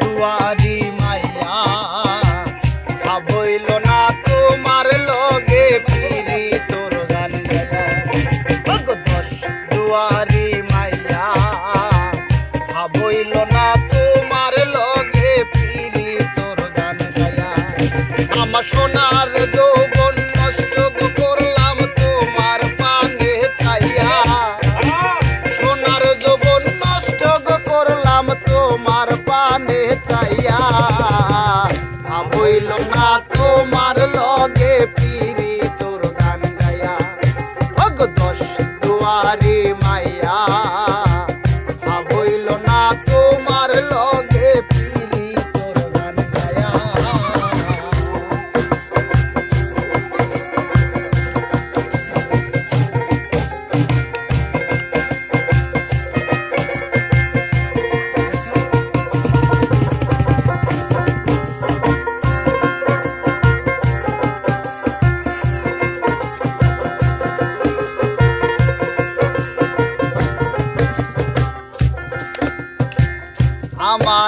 দুয়ারি মাইয়া। ভাবইল না তোমার লগে পিরি তোর গান দুয়ারি মাইয়া। ভাবইল না তোমার লগে পিরি তোর গান গায়া আমার সোনার ভাবইল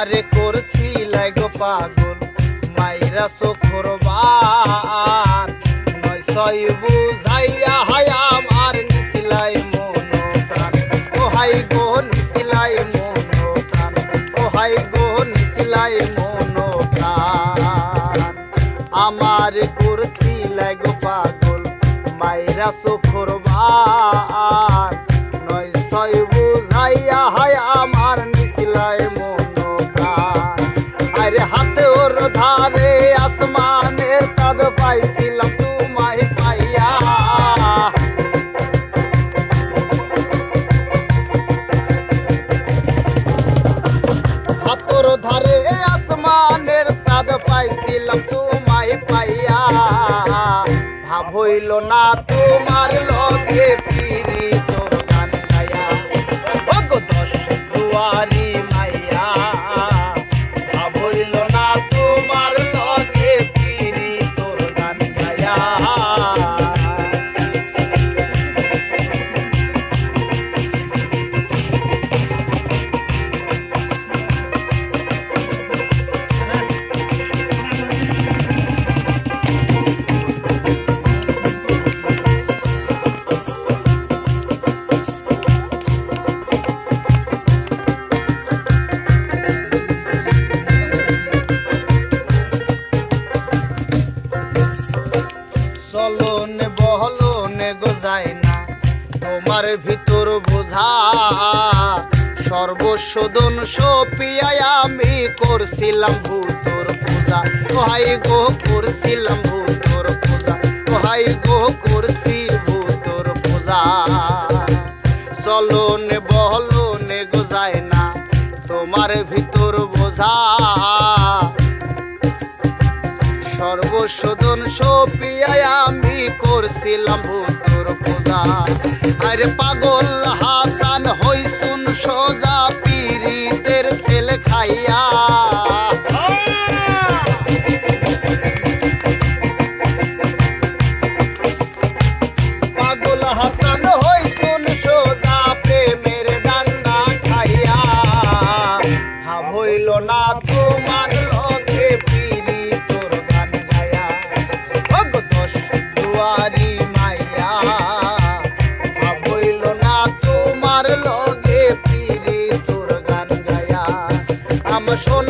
আমার করছি লাগো পাগল, মাইরা চোখর বার। নয় বুঝাইয়া হাই আমার নিছিলাই মন প্রাণ ও হাই গো নিছিলাই মন প্রাণ ও হাই গো নিছিলাই মন প্রাণ আমার করছি লাগো পাগল, মাইরা চোখর বার। পাইছিলাম তোমায় পাইয়া। ভাব না তোমার লগে ফিরি তোর গান গায়া দুয়ারি বহলনে গোজায় না তোমার ভিতর বোঝা, সর্বশোধন সপিয়ায় আমি করছিলাম ভূতর পূজা। ওহাই গো করছিলাম ভূতর পূজা ওহাই গো করছি ভূতর পূজা। বহলনে গোজায় না তোমার ভিতর বোঝা। সর্বশোধন আমি করছিলাম পূজা আরে পাগল তোমার লগে